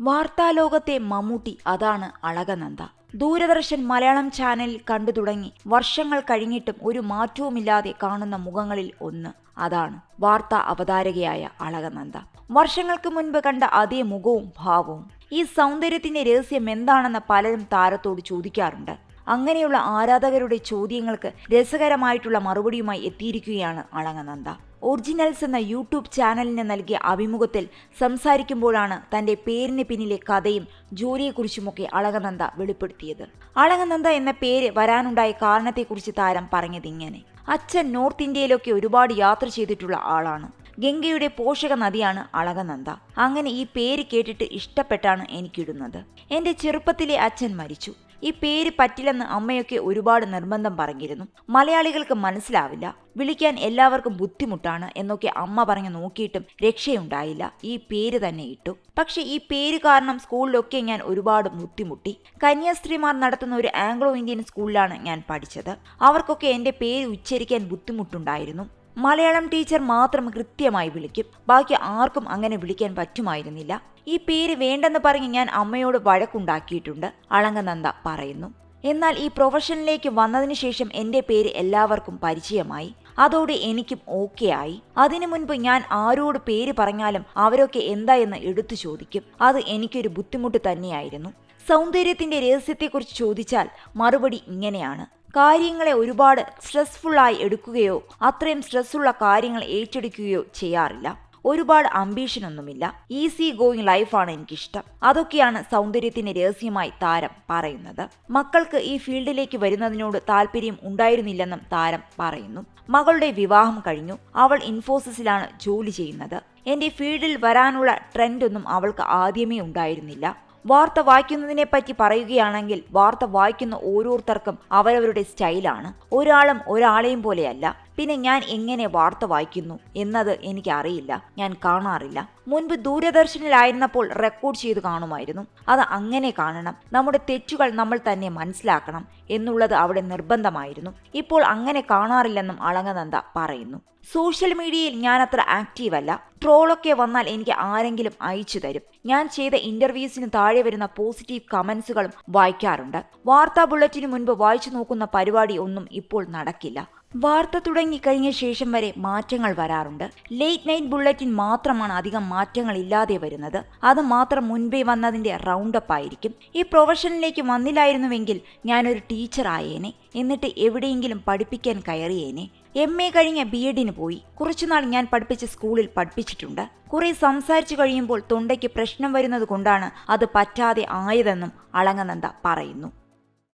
വാർത്താലോകത്തെ മമ്മൂട്ടി അതാണ് അളകനന്ദ. ദൂരദർശൻ മലയാളം ചാനലിൽ കണ്ടു തുടങ്ങി. വർഷങ്ങൾ കഴിഞ്ഞിട്ടും ഒരു മാറ്റവുമില്ലാതെ കാണുന്ന മുഖങ്ങളിൽ ഒന്ന്. അതാണ് വാർത്താ അവതാരകയായ അളകനന്ദ. വർഷങ്ങൾക്ക് മുൻപ് കണ്ട അതേ മുഖവും ഭാവവും. ഈ സൗന്ദര്യത്തിന്റെ രഹസ്യം എന്താണെന്ന് പലരും താരത്തോട് ചോദിക്കാറുണ്ട്. അങ്ങനെയുള്ള ആരാധകരുടെ ചോദ്യങ്ങൾക്ക് രസകരമായിട്ടുള്ള മറുപടിയുമായി എത്തിയിരിക്കുകയാണ് അളങ്ങനന്ദ ഒറിജിനൽസ് എന്ന യൂട്യൂബ് ചാനലിന് നൽകിയ അഭിമുഖത്തിൽ സംസാരിക്കുമ്പോഴാണ് തന്റെ പേരിന് പിന്നിലെ കഥയും ജോലിയെക്കുറിച്ചുമൊക്കെ അളകനന്ദ വെളിപ്പെടുത്തിയത്. അളകനന്ദ എന്ന പേര് വരാനുണ്ടായ കാരണത്തെക്കുറിച്ച് താരം പറഞ്ഞതിങ്ങനെ അച്ഛൻ നോർത്ത് ഇന്ത്യയിലൊക്കെ ഒരുപാട് യാത്ര ചെയ്തിട്ടുള്ള ആളാണ്. ഗംഗയുടെ പോഷക നദിയാണ് അളകനന്ദ. അങ്ങനെ ഈ പേര് കേട്ടിട്ട് ഇഷ്ടപ്പെട്ടാണ് എനിക്കിടുന്നത്. എന്റെ ചെറുപ്പത്തിലെ അച്ഛൻ മരിച്ചു. ഈ പേര് പറ്റില്ലെന്ന് അമ്മയൊക്കെ ഒരുപാട് നിർബന്ധം പറഞ്ഞിരുന്നു. മലയാളികൾക്ക് മനസ്സിലാവില്ല. വിളിക്കാൻ എല്ലാവർക്കും ബുദ്ധിമുട്ടാണ് എന്നൊക്കെ അമ്മ പറഞ്ഞു നോക്കിയിട്ടും രക്ഷയുണ്ടായില്ല. ഈ പേര് തന്നെ ഇട്ടു. പക്ഷെ ഈ പേര് കാരണം സ്കൂളിലൊക്കെ ഞാൻ ഒരുപാട് ബുദ്ധിമുട്ടി കന്യാസ്ത്രീമാർ നടത്തുന്ന ഒരു ആംഗ്ലോ ഇന്ത്യൻ സ്കൂളിലാണ് ഞാൻ പഠിച്ചത്. അവർക്കൊക്കെ എന്റെ പേര് ഉച്ചരിക്കാൻ ബുദ്ധിമുട്ടുണ്ടായിരുന്നു. മലയാളം ടീച്ചർ മാത്രം കൃത്യമായി വിളിക്കും. ബാക്കി ആർക്കും അങ്ങനെ വിളിക്കാൻ പറ്റുമായിരുന്നില്ല. ഈ പേര് വേണ്ടെന്ന് പറഞ്ഞ് ഞാൻ അമ്മയോട് വഴക്കുണ്ടാക്കിയിട്ടുണ്ട് അളങ്കനന്ദ പറയുന്നു. എന്നാൽ ഈ പ്രൊഫഷനിലേക്ക് വന്നതിന് ശേഷം എന്റെ പേര് എല്ലാവർക്കും പരിചയമായി. അതോടെ എനിക്കും ഓക്കെ ആയി. അതിനു മുൻപ് ഞാൻ ആരോട് പേര് പറഞ്ഞാലും അവരൊക്കെ എന്താ എന്ന് എടുത്തു ചോദിക്കും. അത് എനിക്കൊരു ബുദ്ധിമുട്ട് തന്നെയായിരുന്നു. സൗന്ദര്യത്തിന്റെ രഹസ്യത്തെക്കുറിച്ച് ചോദിച്ചാൽ മറുപടി ഇങ്ങനെയാണ്. കാര്യങ്ങളെ ഒരുപാട് സ്ട്രെസ്ഫുള്ളായി എടുക്കുകയോ അത്രയും സ്ട്രെസ്സുള്ള കാര്യങ്ങൾ ഏറ്റെടുക്കുകയോ ചെയ്യാറില്ല. ഒരുപാട് അംബീഷൻ ഒന്നുമില്ല ഈസി ഗോയിങ് ലൈഫാണ് എനിക്കിഷ്ടം. അതൊക്കെയാണ് സൗന്ദര്യത്തിന്റെ രഹസ്യമായി താരം പറയുന്നത്. മക്കൾക്ക് ഈ ഫീൽഡിലേക്ക് വരുന്നതിനോട് താല്പര്യം ഉണ്ടായിരുന്നില്ലെന്നും താരം പറയുന്നു. മകളുടെ വിവാഹം കഴിഞ്ഞു. അവൾ ഇൻഫോസിസിലാണ് ജോലി ചെയ്യുന്നത്. എന്റെ ഫീൽഡിൽ വരാനുള്ള ട്രെൻഡൊന്നും അവൾക്ക് ആദ്യമേ ഉണ്ടായിരുന്നില്ല. വാർത്ത വായിക്കുന്നതിനെ പറ്റി പറയുകയാണെങ്കിൽ വാർത്ത വായിക്കുന്ന ഓരോരുത്തർക്കും അവരവരുടെ സ്റ്റൈലാണ്. ഒരാളും ഒരാളെയും പോലെയല്ല. പിന്നെ ഞാൻ എങ്ങനെ വാർത്ത വായിക്കുന്നു എന്നത് എനിക്കറിയില്ല. ഞാൻ കാണാറില്ല. മുൻപ് ദൂരദർശനിലായിരുന്നപ്പോൾ റെക്കോർഡ് ചെയ്ത് കാണുമായിരുന്നു. അത് അങ്ങനെ കാണണം. നമ്മുടെ തെറ്റുകൾ നമ്മൾ തന്നെ മനസ്സിലാക്കണം എന്നുള്ളത് അവിടെ നിർബന്ധമായിരുന്നു. ഇപ്പോൾ അങ്ങനെ കാണാറില്ലെന്നും അളങ്ങനന്ദ പറയുന്നു. സോഷ്യൽ മീഡിയയിൽ ഞാൻ അത്ര ആക്റ്റീവ് അല്ല. ട്രോളൊക്കെ വന്നാൽ എനിക്ക് ആരെങ്കിലും അയച്ചു തരും. ഞാൻ ചെയ്ത ഇന്റർവ്യൂസിന് താഴെ വരുന്ന പോസിറ്റീവ് കമന്റ്സുകളും വായിക്കാറുണ്ട്. വാർത്താ ബുള്ളറ്റിന് മുൻപ് വായിച്ചു നോക്കുന്ന പരിപാടി ഒന്നും ഇപ്പോൾ നടക്കില്ല. വാർത്ത തുടങ്ങിക്കഴിഞ്ഞ ശേഷം വരെ മാറ്റങ്ങൾ വരാറുണ്ട്. ലേറ്റ് നൈറ്റ് ബുള്ളറ്റിൻ മാത്രമാണ് അധികം മാറ്റങ്ങൾ ഇല്ലാതെ വരുന്നത്. അത് മാത്രം മുൻപേ വന്നതിന്റെ റൗണ്ടപ്പ് ആയിരിക്കും. ഈ പ്രൊഫഷനിലേക്ക് വന്നില്ലായിരുന്നുവെങ്കിൽ ഞാനൊരു ടീച്ചർ ആയേനെ. എന്നിട്ട് എവിടെയെങ്കിലും പഠിപ്പിക്കാൻ കയറിയേനെ. എം എ കഴിഞ്ഞ ബി എഡിന് പോയി. കുറച്ചുനാൾ ഞാൻ പഠിപ്പിച്ച സ്കൂളിൽ പഠിപ്പിച്ചിട്ടുണ്ട്. കുറെ സംസാരിച്ചു കഴിയുമ്പോൾ തൊണ്ടയ്ക്ക് പ്രശ്നം വരുന്നത് കൊണ്ടാണ് അത് പറ്റാതെ ആയതെന്നും അളങ്ങനന്ദ പറയുന്നു.